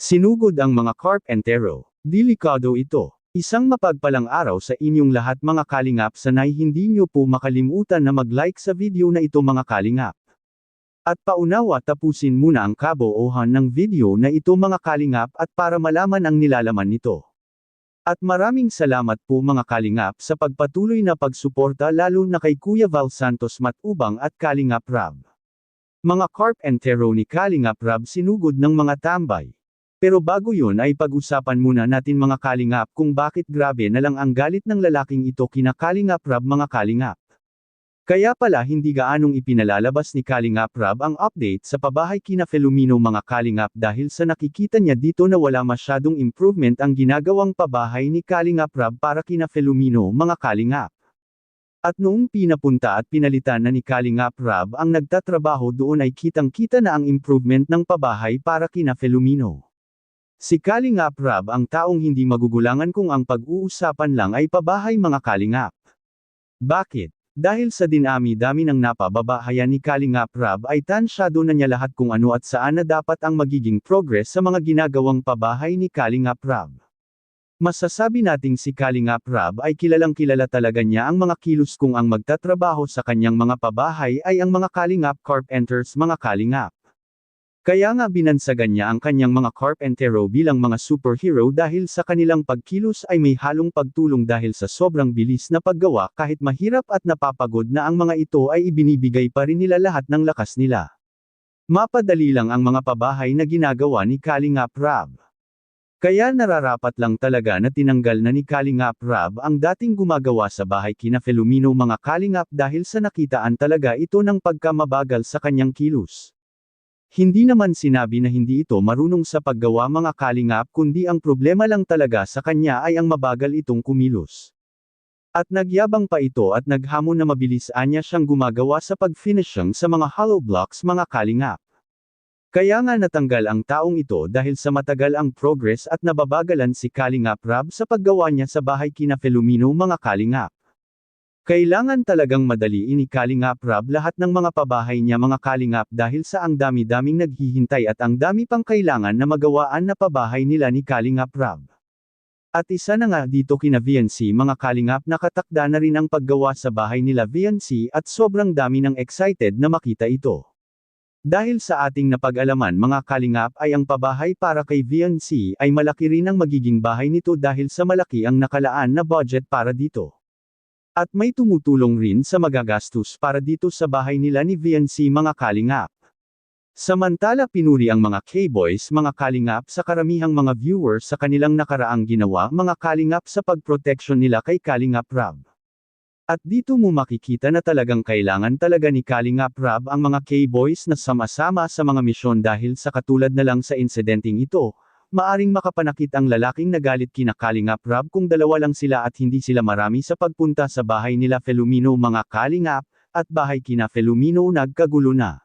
Sinugod ang mga Carpentero. Delikado ito. Isang mapagpalang araw sa inyong lahat mga kalingap sanay hindi nyo po makalimutan na mag-like sa video na ito mga kalingap. At paunawa tapusin muna ang kaboohan ng video na ito mga kalingap at para malaman ang nilalaman nito. At maraming salamat po mga kalingap sa pagpatuloy na pagsuporta lalo na kay Kuya Val Santos Matubang at Kalingap Rab. Mga Carpentero ni Kalingap Rab sinugod ng mga tambay. Pero bago yun ay pag-usapan muna natin mga kalingap kung bakit grabe na lang ang galit ng lalaking ito kina Kalingap Rab mga kalingap. Kaya pala hindi gaanong ipinalalabas ni Kalingap Rab ang update sa pabahay kina Filomeno mga kalingap dahil sa nakikita niya dito na wala masyadong improvement ang ginagawang pabahay ni Kalingap Rab para kina Filomeno mga kalingap. At noong pinapunta at pinalitan na ni Kalingap Rab ang nagtatrabaho doon ay kitang-kita na ang improvement ng pabahay para kina Filomeno. Si Kalingap Rab ang taong hindi magugulangan kung ang pag-uusapan lang ay pabahay mga Kalingap. Bakit? Dahil sa dinami-dami ng napababahayan ni Kalingap Rab ay tansyado na niya lahat kung ano at saan na dapat ang magiging progress sa mga ginagawang pabahay ni Kalingap Rab. Masasabi nating si Kalingap Rab ay kilalang kilala talaga niya ang mga kilos kung ang magtatrabaho sa kanyang mga pabahay ay ang mga Kalingap Carpenters mga Kalingap. Kaya nga binansagan niya ang kanyang mga Carpentero bilang mga superhero dahil sa kanilang pagkilos ay may halong pagtulong dahil sa sobrang bilis na paggawa kahit mahirap at napapagod na ang mga ito ay ibinibigay pa rin nila lahat ng lakas nila. Mapadali lang ang mga pabahay na ginagawa ni Kalingap Rab. Kaya nararapat lang talaga na tinanggal na ni Kalingap Rab ang dating gumagawa sa bahay kina Filomeno mga Kalingap dahil sa nakitaan talaga ito ng pagkamabagal sa kanyang kilos. Hindi naman sinabi na hindi ito marunong sa paggawa mga kalingap kundi ang problema lang talaga sa kanya ay ang mabagal itong kumilos. At nagyabang pa ito at naghamon na mabilis anya siyang gumagawa sa pag-finishing sa mga hollow blocks mga kalingap. Kaya nga natanggal ang taong ito dahil sa matagal ang progress at nababagalan si Kalingap Rab sa paggawa niya sa bahay kina Filomeno mga kalingap. Kailangan talagang madaliin ni Kalingap Rab lahat ng mga pabahay niya mga Kalingap dahil sa ang dami-daming naghihintay at ang dami pang kailangan na magawaan na pabahay nila ni Kalingap Rab. At isa na nga dito kina VNC mga Kalingap nakatakda na rin ang paggawa sa bahay nila VNC at sobrang dami ng excited na makita ito. Dahil sa ating napag-alaman mga Kalingap ay ang pabahay para kay VNC ay malaki rin ang magiging bahay nito dahil sa malaki ang nakalaan na budget para dito. At may tumutulong rin sa magagastos para dito sa bahay nila ni VNC mga kalingap. Samantala pinuri ang mga K-boys mga kalingap sa karamihang mga viewers sa kanilang nakaraang ginawa mga kalingap sa pagproteksyon nila kay Kalingap Rab. At dito mo makikita na talagang kailangan talaga ni Kalingap Rab ang mga K-boys na sama-sama sa mga misyon dahil sa katulad na lang sa insidenteng ito, maaring makapanakit ang lalaking nagalit kina Kalingap Rab kung dalawa lang sila at hindi sila marami sa pagpunta sa bahay nila Felumino mga Kalingap, at bahay kina Felumino nagkagulo na.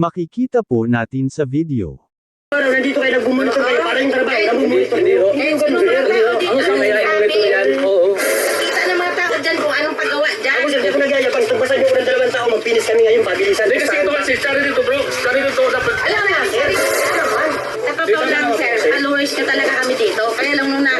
Makikita po natin sa video. Nandito kayo, nagbumunito kayo, para yung trabaho, nagbumunito. Ngayon, gusto mo ang sanay ay ulit yan. Oo. Kita na mga tao dyan kung anong paggawa dyan. Ako, sir, di ako nagyayabang. Tagbasan niyo ko ng dalawang tao, magpinis kami ngayon, pabilisan. Hindi, kasi ito kasi, sorry dito bro, sorry dito dapat. Alam na, sorry. Alam naman. Napapawala na talaga kami dito. Kaya lang nung na,